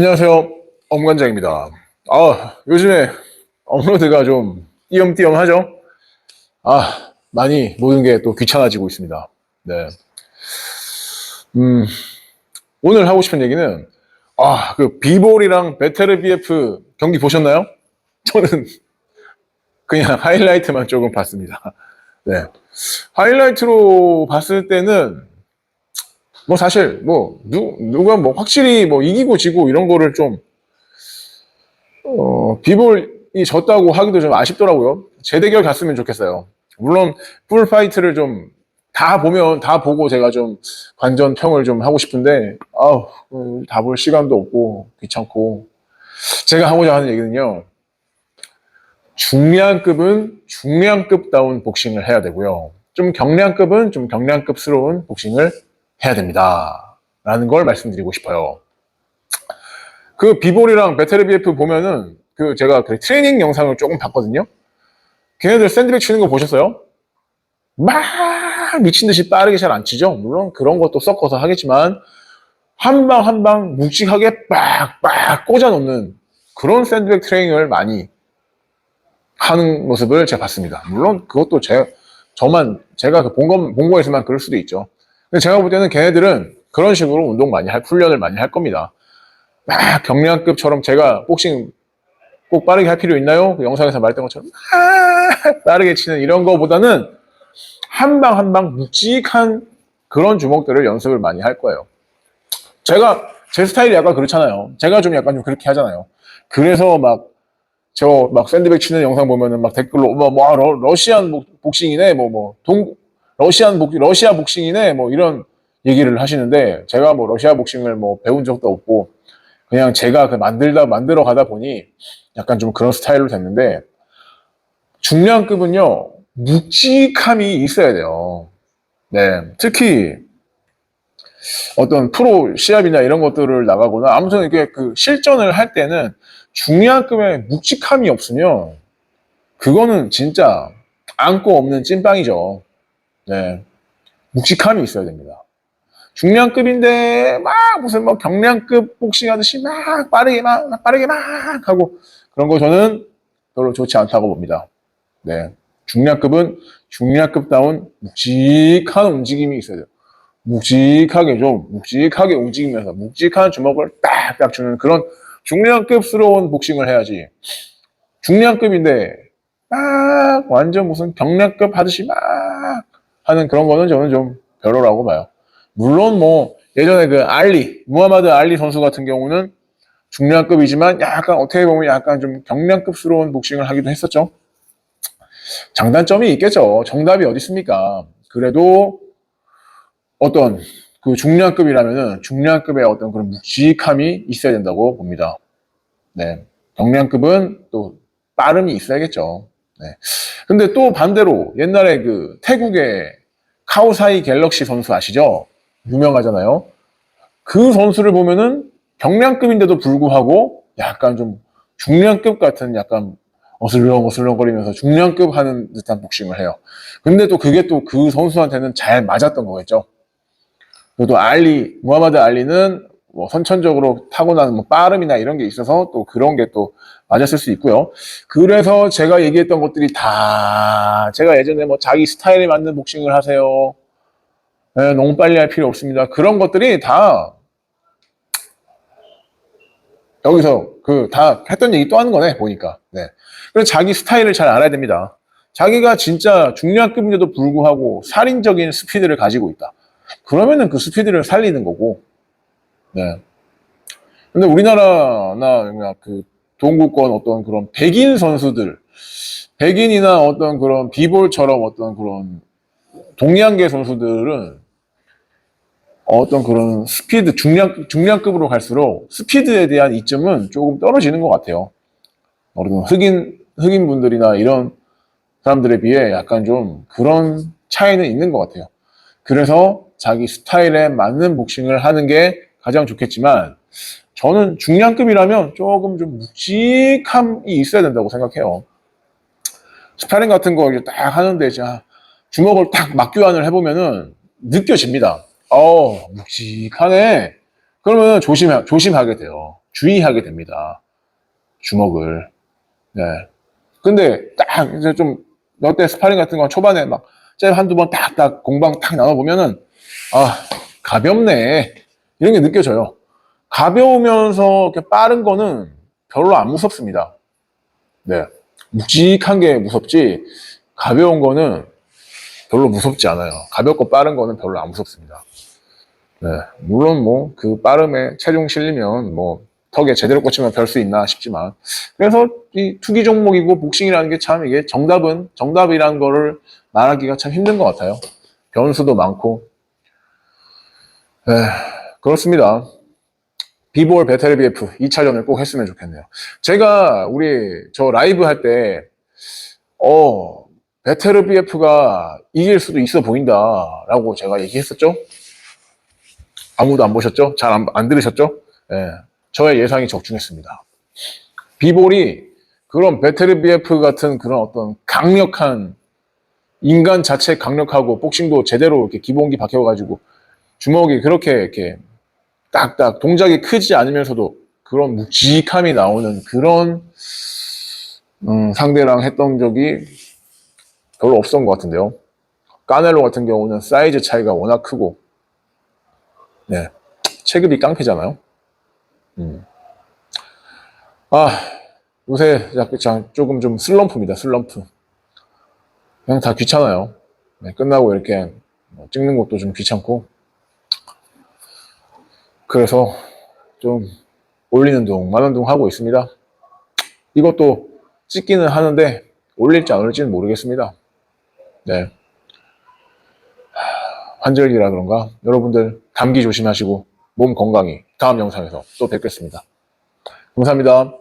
안녕하세요. 엄관장입니다. 아, 요즘에 업로드가 좀 띄엄띄엄 하죠? 아, 많이 모든 게 또 귀찮아지고 있습니다. 네. 음, 오늘 하고 싶은 얘기는, 아, 그 비볼이랑 베테르 BF 경기 보셨나요? 저는 그냥 하이라이트만 조금 봤습니다. 네. 하이라이트로 봤을 때는 뭐 사실 뭐 누, 누가 뭐 확실히 뭐 이기고 지고 이런 거를 좀 어, 비볼이 졌다고 하기도 좀 아쉽더라고요. 재대결 갔으면 좋겠어요. 물론 풀 파이트를 좀 다 보면 다 보고 제가 좀 관전 평을 좀 하고 싶은데 아우 다 볼 시간도 없고 귀찮고 제가 하고자 하는 얘기는요. 중량급은 중량급다운 복싱을 해야 되고요. 좀 경량급은 좀 경량급스러운 복싱을 해야 됩니다. 라는 걸 말씀드리고 싶어요. 그 비볼이랑 베테르 BF 보면은 그 제가 그 트레이닝 영상을 조금 봤거든요. 걔네들 샌드백 치는 거 보셨어요? 막 미친 듯이 빠르게 잘 안 치죠. 물론 그런 것도 섞어서 하겠지만 한 방 한방 묵직하게 빡빡 꽂아 놓는 그런 샌드백 트레이닝을 많이 하는 모습을 제가 봤습니다. 물론 그것도 제 저만 제가 그본 거, 본 거에서만 그럴 수도 있죠. 제가 볼 때는 걔네들은 그런 식으로 운동 많이 할, 훈련을 많이 할 겁니다. 막 경량급처럼 제가 복싱 꼭 빠르게 할 필요 있나요? 그 영상에서 말했던 것처럼 막 빠르게 치는 이런 거보다는 한 방 한 방 묵직한 그런 주먹들을 연습을 많이 할 거예요. 제가 제 스타일이 약간 그렇잖아요. 제가 좀 약간 좀 그렇게 하잖아요. 그래서 막 저막 샌드백 치는 영상 보면은 막 댓글로 뭐, 뭐 아, 러, 러시안 복- 복싱이네 뭐 뭐 동 러시안 복 러시아 복싱이네 뭐 이런 얘기를 하시는데 제가 뭐 러시아 복싱을 뭐 배운 적도 없고 그냥 제가 그 만들다 만들어 가다 보니 약간 좀 그런 스타일로 됐는데 중량급은요 묵직함이 있어야 돼요. 네, 특히 어떤 프로 시합이나 이런 것들을 나가거나 아무튼 이게 그 실전을 할 때는 중량급의 묵직함이 없으면 그거는 진짜 안고 없는 찐빵이죠. 네. 묵직함이 있어야 됩니다. 중량급인데 막 무슨 뭐 경량급 복싱 하듯이 막 빠르게 막, 막 빠르게 막 하고 그런 거 저는 별로 좋지 않다고 봅니다. 네. 중량급은 중량급다운 묵직한 움직임이 있어야 돼요. 묵직하게 좀 묵직하게 움직이면서 묵직한 주먹을 딱딱 주는 그런 중량급스러운 복싱을 해야지. 중량급인데 막 완전 무슨 경량급 하듯이 막 하는 그런 거는 저는 좀 별로라고 봐요. 물론 뭐 예전에 그 알리 무하마드 알리 선수 같은 경우는 중량급이지만 약간 어떻게 보면 약간 좀 경량급스러운 복싱을 하기도 했었죠. 장단점이 있겠죠. 정답이 어디 있습니까? 그래도 어떤 그 중량급이라면은 중량급의 어떤 그런 묵직함이 있어야 된다고 봅니다. 네. 경량급은 또 빠름이 있어야겠죠. 네. 근데 또 반대로 옛날에 그 태국의 카오사이 갤럭시 선수 아시죠? 유명하잖아요. 그 선수를 보면은 경량급인데도 불구하고 약간 좀 중량급 같은 약간 어슬렁 어슬렁거리면서 중량급 하는 듯한 복싱을 해요. 근데 또 그게 또 그 선수한테는 잘 맞았던 거겠죠. 그리고 또 알리, 무하마드 알리는 뭐 선천적으로 타고나는 뭐 빠름이나 이런 게 있어서 또 그런 게 또 맞았을 수 있고요. 그래서 제가 얘기했던 것들이 다 제가 예전에 뭐 자기 스타일에 맞는 복싱을 하세요. 예, 너무 빨리 할 필요 없습니다. 그런 것들이 다 여기서 그 다 했던 얘기 또 하는 거네 보니까. 네. 그래서 자기 스타일을 잘 알아야 됩니다. 자기가 진짜 중량급인데도 불구하고 살인적인 스피드를 가지고 있다. 그러면은 그 스피드를 살리는 거고. 네. 근데 우리나라나 그 동구권 어떤 그런 백인 선수들, 백인이나 어떤 그런 비볼처럼 어떤 그런 동양계 선수들은 어떤 그런 스피드, 중량, 중량급으로 갈수록 스피드에 대한 이점은 조금 떨어지는 것 같아요. 어떤 흑인, 흑인 분들이나 이런 사람들에 비해 약간 좀 그런 차이는 있는 것 같아요. 그래서 자기 스타일에 맞는 복싱을 하는 게 가장 좋겠지만 저는 중량급이라면 조금 좀 묵직함이 있어야 된다고 생각해요. 스파링 같은 거 이제 딱 하는데 자 주먹을 딱 맞교환을 해보면은 느껴집니다. 어 묵직하네. 그러면 조심 조심하게 돼요. 주의하게 됩니다. 주먹을. 네. 근데 딱 이제 좀몇대 스파링 같은 거 초반에 막 잽 한두 번 딱딱 공방 딱 나눠 보면은 아 가볍네 이런 게 느껴져요. 가벼우면서 이렇게 빠른 거는 별로 안 무섭습니다. 네. 묵직한 게 무섭지 가벼운 거는 별로 무섭지 않아요. 가볍고 빠른 거는 별로 안 무섭습니다. 네. 물론 뭐 그 빠름에 체중 실리면 뭐 턱에 제대로 꽂히면 별 수 있나 싶지만 그래서 이 투기 종목이고 복싱이라는 게 참 이게 정답은 정답이라는 거를 말하기가 참 힘든 것 같아요. 변수도 많고 에, 그렇습니다. 비볼 배틀 BF 2차전을 꼭 했으면 좋겠네요. 제가 우리 저 라이브 할 때, 어, 배틀 BF가 이길 수도 있어 보인다 라고 제가 얘기했었죠? 아무도 안 보셨죠? 잘 안, 안 들으셨죠? 예. 저의 예상이 적중했습니다. 비볼이 그런 배틀 BF 같은 그런 어떤 강력한 인간 자체 강력하고 복싱도 제대로 이렇게 기본기 박혀가지고 주먹이 그렇게 이렇게 딱딱 동작이 크지 않으면서도 그런 묵직함이 나오는 그런 음, 상대랑 했던 적이 별로 없었던 것 같은데요. 까넬로 같은 경우는 사이즈 차이가 워낙 크고 네 체급이 깡패잖아요. 음. 아 요새 약간 조금 좀 슬럼프입니다. 슬럼프. 그냥 다 귀찮아요. 네, 끝나고 이렇게 뭐 찍는 것도 좀 귀찮고 그래서 좀 올리는 둥, 마는 둥 하고 있습니다. 이것도 찍기는 하는데 올릴지 안 올릴지는 모르겠습니다. 네. 하, 환절기라 그런가? 여러분들 감기 조심하시고 몸 건강히 다음 영상에서 또 뵙겠습니다. 감사합니다.